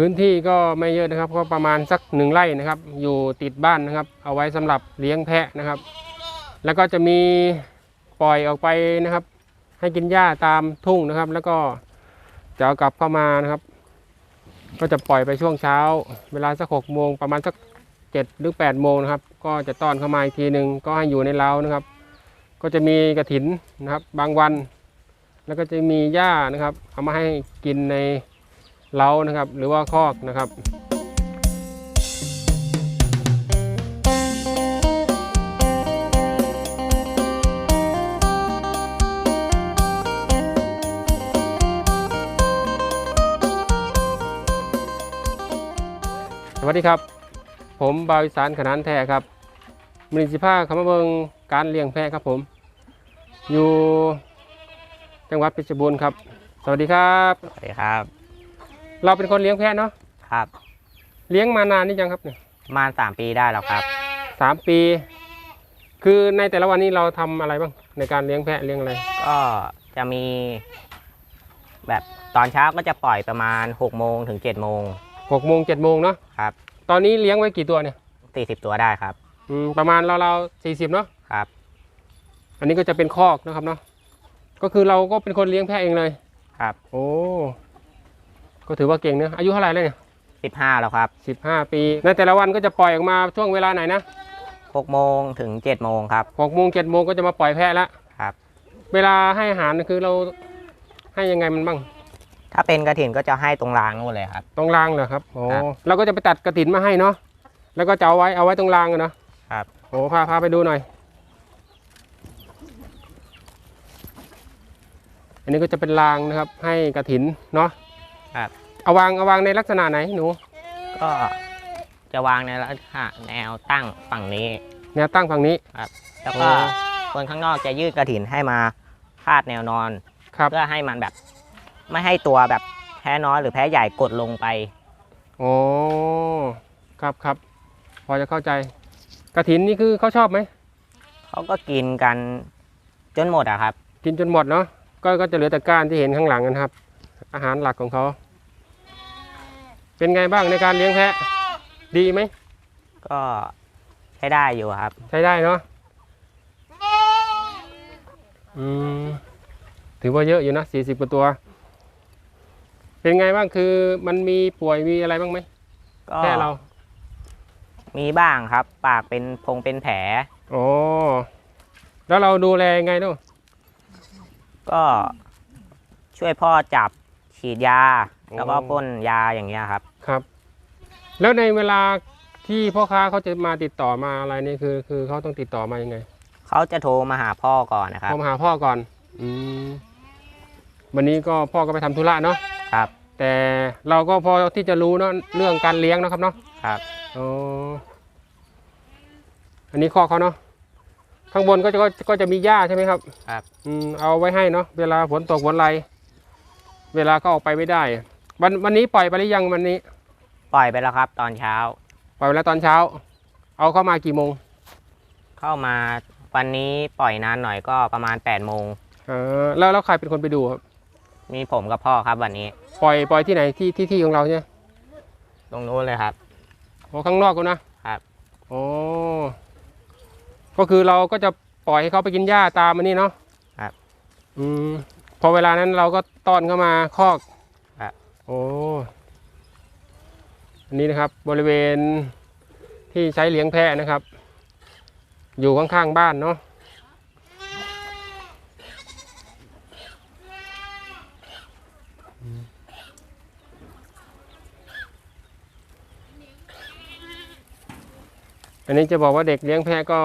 พื้นที่ก็ไม่เยอะนะครับก็ประมาณสักหนึ่งไร่นะครับ อยู่ติดบ้านนะครับ เอาไว้สำหรับเลี้ยงแพะนะครับ แล้วก็จะมีปล่อยออกไปนะครับ ให้กินหญ้าตามทุ่งนะครับ แล้วก็จะเอากลับเข้ามานะครับ ก็จะปล่อยไปช่วงเช้า เวลาสักหกโมงประมาณสักเจ็ดหรือแปดโมงนะครับ ก็จะต้อนเข้ามาอีกทีหนึ่งก็ให้อยู่ในเล้านะครับ ก็จะมีกระถินนะครับ บางวัน แล้วก็จะมีหญ้านะครับเอามาให้กินใน เล้านะครับ หรือว่าคอกนะครับสวัสดีครับ ผมบาวิสานขนานแท้ครับมินิสิภาคำเบิงการเลี้ยงแพะครับผม อยู่จังหวัดเพชรบูรณ์ครับ สวัสดีครับ สวัสดีครับ เราเป็นคนเลี้ยงแพะเนาะครับ เลี้ยงมานานนี่ยังครับเนี่ยประมาณสามปีได้แล้วครับ สามปี คือในแต่ละวันนี้เราทำอะไรบ้าง ในการเลี้ยงแพะเลี้ยงอะไรก็จะมี แบบตอนเช้าก็จะปล่อยประมาณ6กโมงถึง7จ็ดโมงหกโมงเจ็ดโมงเนาะครับตอนนี้เลี้ยงไว้กี่ตัวเนี่ยสี่สิบตัวได้ครับอืมประมาณเราๆสี่สิบเนาะครับ อันนี้ก็จะเป็นคอกนะครับเนาะก็คือเราก็เป็นคนเลี้ยงแพะเองเลยครับ โอ้ ก็ถือว่าเก่งเนอะอายุเท่าไหร่แล้วเนี่ยสิบห้าแล้วครับสิบห้าปีในแต่ละวันก็จะปล่อยออกมาช่วงเวลาไหนนะหกโมงถึง7จ็ดโมงครับหกโมงเจ็ดโมงก็จะมาปล่อยแพะละครับ เวลาให้อาหารคือเราให้ยังไงมันบ้าง ถ้าเป็นกระถินก็จะให้ตรงรางนู่นเลยครับ ตรงรางเหรอครับโอ้ครับ เราก็จะไปตัดกระถินมาให้เนาะแล้วก็จะเอาไว้เอาไว้ตรงรางอะเนาะครับ โอ้พาพาไปดูหน่อย อันนี้ก็จะเป็นรางนะครับ ให้กระถินเนาะ ครับ เอาวางเอาวางในลักษณะไหนหนู ก็จะวางในลักษณะแนวตั้งฝั่งนี้ แนวตั้งฝั่งนี้ แล้วก็อ๋อ คนข้างนอกจะยืดกระถินให้มาพาดแนวนอน ครับเพื่อให้มันแบบ ไม่ให้ตัวแบบแพ้น้อยหรือแพ้ใหญ่กดลงไป โอ้ครับครับ พอจะเข้าใจกระถินนี่คือเขาชอบไหม เขาก็กินกันจนหมดอะครับ กินจนหมดเนาะก็ก็จะเหลือแต่ก้านที่เห็นข้างหลังนะครับ อาหารหลักของเขา เป็นไงบ้างในการเลี้ยงแพะ ดีไหมก็ใช้ได้อยู่ครับ ใช้ได้เนาะอืมถือว่าเยอะอยู่นะสี่สิบกว่าตัว เป็นไงบ้างคือมันมีป่วยมีอะไรบ้างไหมก็แพะเรา มีบ้างครับ ปากเป็นพงเป็นแผล โอ้แล้วเราดูแลยังไงเนาะก็ช่วยพ่อจับฉีดยา แล้วก็พ่นยาอย่างเงี้ยครับ ครับ แล้วในเวลาที่พ่อค้าเขาจะมาติดต่อมาอะไรนี่คือ คือเขาต้องติดต่อมายังไงเขาจะโทรมาหาพ่อก่อนนะครับเขามาหาพ่อก่อน อืมวันนี้ก็พ่อก็ไปทำธุระเนาะครับ แต่เราก็พอที่จะรู้เนาะเรื่องการเลี้ยงเนาะครับเนาะครับอ๋ออันนี้ข้อเขาเนาะข้างบนก็จะก็ก็จะมีหญ้าใช่ไหมครับครับ อืมเอาไว้ให้เนาะเวลาฝนตกฝนไรเวลาเขาออกไปไม่ได้ วันวันนี้ปล่อยไปหรือยังวันนี้ ปล่อยไปแล้วครับ ตอนเช้า ปล่อยไปแล้วตอนเช้า เอาเข้ามากี่โมง เข้ามาวันนี้ปล่อยนานหน่อยก็ประมาณ8ปดโมงเออแล้วแล้วใครเป็นคนไปดูครับ มีผมกับพ่อครับวันนี้ ปล่อยปล่อยที่ไหนที่ที่ที่ของเราเนี่ยตรงนู้นเลยครับโอ้ข้างนอกก็นะครับโอ้ก็คือเราก็จะปล่อยให้เขาไปกินหญ้าตามมันนี่เนาะครับ อืมพอเวลานั้นเราก็ต้อนเข้ามาคอกครับ โอ้อันนี้นะครับบริเวณที่ใช้เลี้ยงแพะนะครับ อยู่ข้างๆบ้านเนาะอันนี้จะบอกว่าเด็กเลี้ยงแพะก็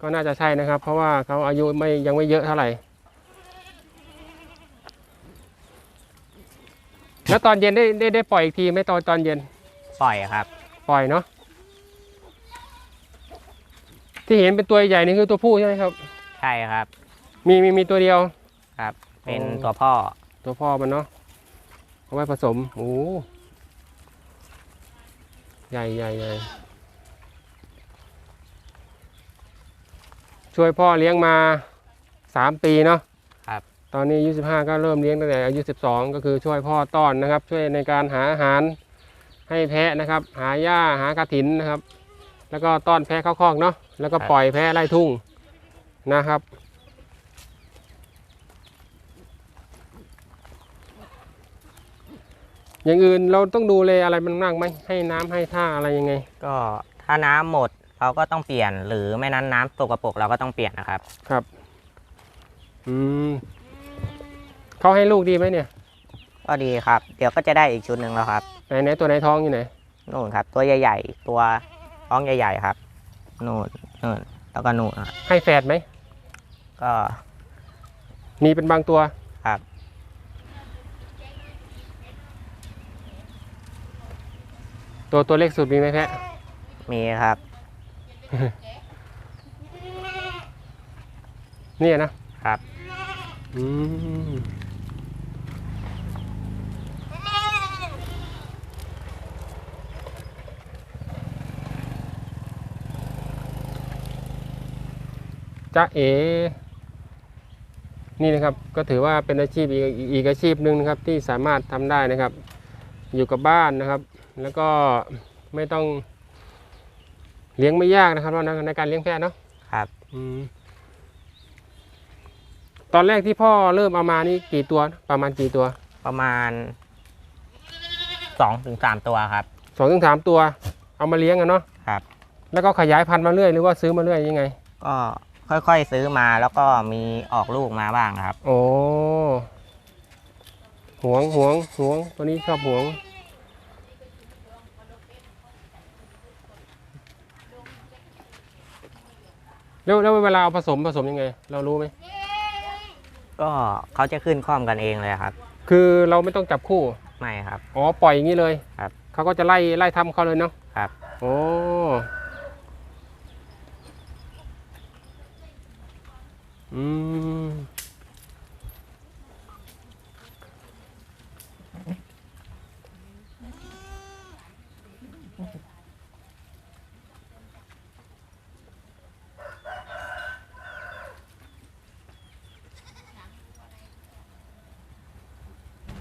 ก็น่าจะใช่นะครับ เพราะว่าเขาอายุไม่ยังไม่เยอะเท่าไหร่ แล้วตอนเย็นได้ได้ได้ปล่อยอีกทีไหมตอนตอนเย็นปล่อยครับ ปล่อยเนาะที่เห็นเป็นตัวใหญ่นี่คือตัวผู้ใช่ไหมครับ ใช่ครับ มีมีมีตัวเดียวครับ เป็นอ๋อตัวพ่อ ตัวพ่อมันเนาะเอาไว้ผสมโอ้ใหญ่ใหญ่ใหญ่ช่วยพ่อเลี้ยงมาสามปีเนาะครับ ตอนนี้อายุสิบห้าก็เริ่มเลี้ยงตั้งแต่อายุสิบสองก็คือช่วยพ่อต้อนนะครับ ช่วยในการหาอาหารให้แพะนะครับ หาหญ้าหากระถินนะครับ แล้วก็ต้อนแพะเข้าคอกเนาะแล้วก็ปล่อยแพะไล่ทุ่งนะครับอย่างอื่นเราต้องดูเลยอะไรมันมากไหมให้น้ำให้ท่าอะไรยังไง ก็ถ้าน้ำหมดเราก็ต้องเปลี่ยน หรือไม่นั้นน้ำตกกระปรกเราก็ต้องเปลี่ยนนะครับ ครับ อืม เขาให้ลูกดีไหมเนี่ยก็ดีครับ เดี๋ยวก็จะได้อีกชุดหนึ่งแล้วครับไหนไหนตัวไหนท้องอยู่ไหนนู่นครับ ตัวใหญ่ๆ ตัวท้องใหญ่ๆครับนู่นนู่นแล้วก็นู่นครับให้แฝดไหมก็มีเป็นบางตัวครับตัวตัวเล็กสุดมีไหมแพะมีครับ เนี่ยนะครับ อืม จ๊ะเอ นี่นะครับก็ถือว่าเป็นอาชีพอีกอีกอีกอาชีพหนึ่งนะครับที่สามารถทำได้นะครับ อยู่กับบ้านนะครับ แล้วก็ไม่ต้องเลี้ยงไม่ยากนะครับว่าในการเลี้ยงแพะเนาะครับอืมตอนแรกที่พ่อเริ่มเอามานี่กี่ตัวนะประมาณกี่ตัว ประมาณสองถึงสามตัวครับสองถึงสามตัว เอามาเลี้ยงกันเนาะครับ แล้วก็ขยายพันธุ์มาเรื่อยหรือว่าซื้อมาเรื่อยยังไง ก็ ค่อยๆซื้อมาแล้วก็มีออกลูกมาบ้างครับ โอ้หวงหวงหวงตัวนี้ชอบหวง แล้วแล้วเวลาเอาผสมผสมยังไง เรารู้ไหม ก็เขาจะขึ้นคล่อมกันเองเลยครับ คือเราไม่ต้องจับคู่ ไม่ครับ อ๋อ ปล่อยอย่างนี้เลยครับเขาก็จะไล่ไล่ทำเขาเลยเนาะครับ โอ้ อืม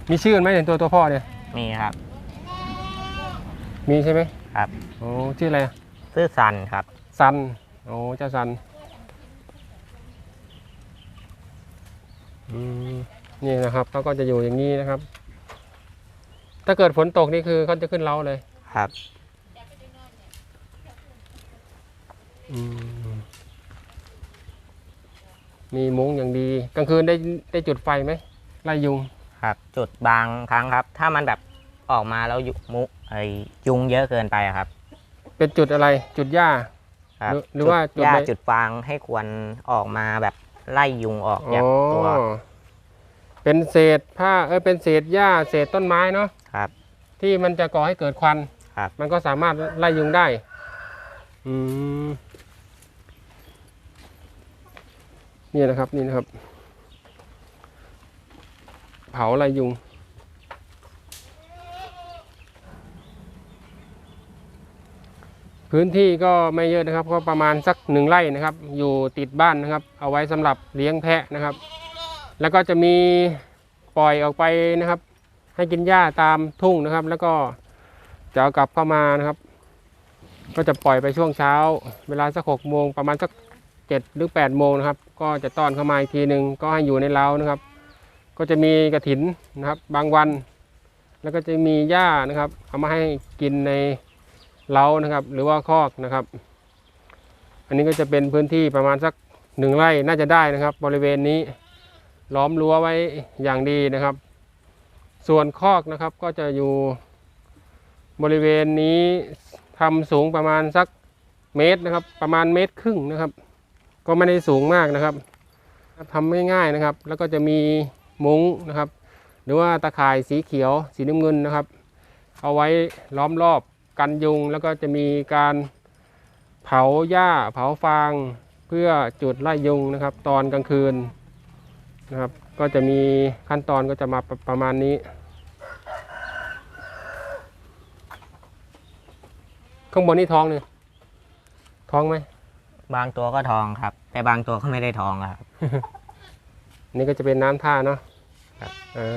มีชื่อไหมในตัวตัวพ่อเนี่ย มีครับ มีใช่ไหมครับ โอ้ชื่ออะไรอะ ซื้อซันครับ ซัน โอ้เจ้าซัน อืม นี่นะครับเขาก็จะอยู่อย่างนี้นะครับ ถ้าเกิดฝนตกนี่คือเขาจะขึ้นเล้าเลยครับอืมมีมุ้งอย่างดี กลางคืนได้ได้จุดไฟไหมไล่ยุงครับ จุดบางครั้งครับ ถ้ามันแบบออกมาแล้วยุมุไอยุงเยอะเกินไปอะครับ เป็นจุดอะไรจุดหญ้าครับหรือหรือว่าจุดหญ้าไหนจุดฟางให้ควรออกมาแบบ ไล่ยุงออกอ๋จากตัวอเป็นเศษผ้าเอ้ยเป็นเศษหญ้าเศษต้นไม้เนาะครับ ที่มันจะก่อให้เกิดควันครับ มันก็สามารถไล่ยุงได้ อืมนี่นะครับนี่นะครับ เผาไล่ยุง พื้นที่ก็ไม่เยอะนะครับก็ประมาณสักหนึ่งไร่นะครับ อยู่ติดบ้านนะครับ เอาไว้สำหรับเลี้ยงแพะนะครับ แล้วก็จะมีปล่อยออกไปนะครับ ให้กินหญ้าตามทุ่งนะครับ แล้วก็จะเอากลับเข้ามานะครับ ก็จะปล่อยไปช่วงเช้า เวลาสักหกโมงประมาณสักเจ็ดหรือแปดโมงนะครับ ก็จะต้อนเข้ามาอีกทีหนึ่งก็ให้อยู่ในเล้านะครับ ก็จะมีกระถินนะครับ บางวัน แล้วก็จะมีหญ้านะครับ เอามาให้กินใน เล้านะครับ หรือว่าคอกนะครับ อันนี้ก็จะเป็นพื้นที่ประมาณสักหนึ่งไร่น่าจะได้นะครับ บริเวณนี้ล้อมรั้วไว้อย่างดีนะครับ ส่วนคอกนะครับก็จะอยู่บริเวณนี้ทำสูงประมาณสักเมตรนะครับ ประมาณเมตรครึ่งนะครับ ก็ไม่ได้สูงมากนะครับทำง่ายๆนะครับ แล้วก็จะมีมุ้งนะครับ หรือว่าตะข่ายสีเขียวสีน้ำเงินนะครับ เอาไว้ล้อมรอบ กันยุง แล้วก็จะมีการเผาหญ้าเผาฟางเพื่อจุดไล่ยุงนะครับ ตอนกลางคืนนะครับ ก็จะมีขั้นตอนก็จะมาประประมาณนี้ ข้างบนนี่ท้องเนี่ยท้องไหมบางตัวก็ทองครับ แต่บางตัวก็ไม่ได้ทองอะครับ นี่ก็จะเป็นน้ำท่าเนาะครับอ่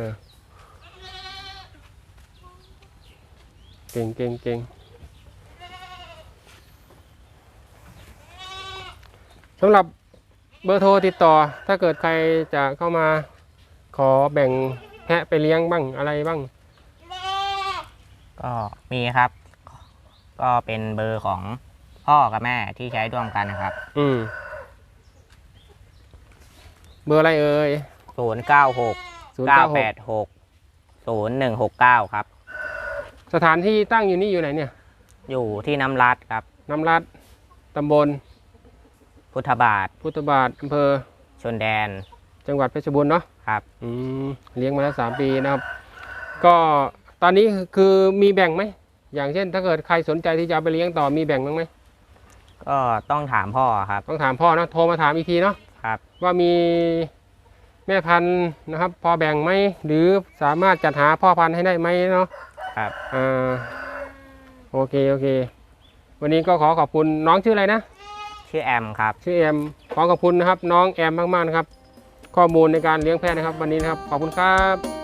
า เก่งเก่งเก่งสำหรับเบอร์โทรติดต่อ ถ้าเกิดใครจะเข้ามาขอแบ่งแพะไปเลี้ยงบ้างอะไรบ้าง ก็มีครับ ก็เป็นเบอร์ของพ่อกับแม่ที่ใช้ร่วมกันนะครับอืมเบอร์อะไรเอ่ยศูนย์เก้าหกศูนย์เก้าเก้าหแปกดหกศูนย์หนึ่งหกเก้าครับ สถานที่ตั้งอยู่นี่อยู่ไหนเนี่ย อยู่ที่น้ำรัดครับ น้ำรัดตำบล พุทธบาท พุทธบาทอำเภอ ชนแดน จังหวัดเพชรบูรณ์เนาะครับ อืมเลี้ยงมาแล้วสามปีนะครับ ก็ตอนนี้คือมีแบ่งไหม อย่างเช่น ถ้าเกิดใครสนใจที่จะเอาไปเลี้ยงต่อมีแบ่งบ้างไหม ก็ต้องถามพ่อครับ ต้องถามพ่อเนาะโทรมาถามอีกทีเนาะครับ ว่ามีแม่พันธุ์นะครับ พอแบ่งไหมหรือสามารถจัดหาพ่อพันธุ์ให้ได้ไหมเนาะ ครับ อ่าโอเคโอเค วันนี้ก็ขอขอบคุณน้องชื่ออะไรนะ ชื่อแอมครับ ชื่อแอม ขอขอบคุณนะครับ น้องแอมมากๆนะครับ ข้อมูลในการเลี้ยงแพะนะครับ วันนี้นะครับ ขอบคุณครับ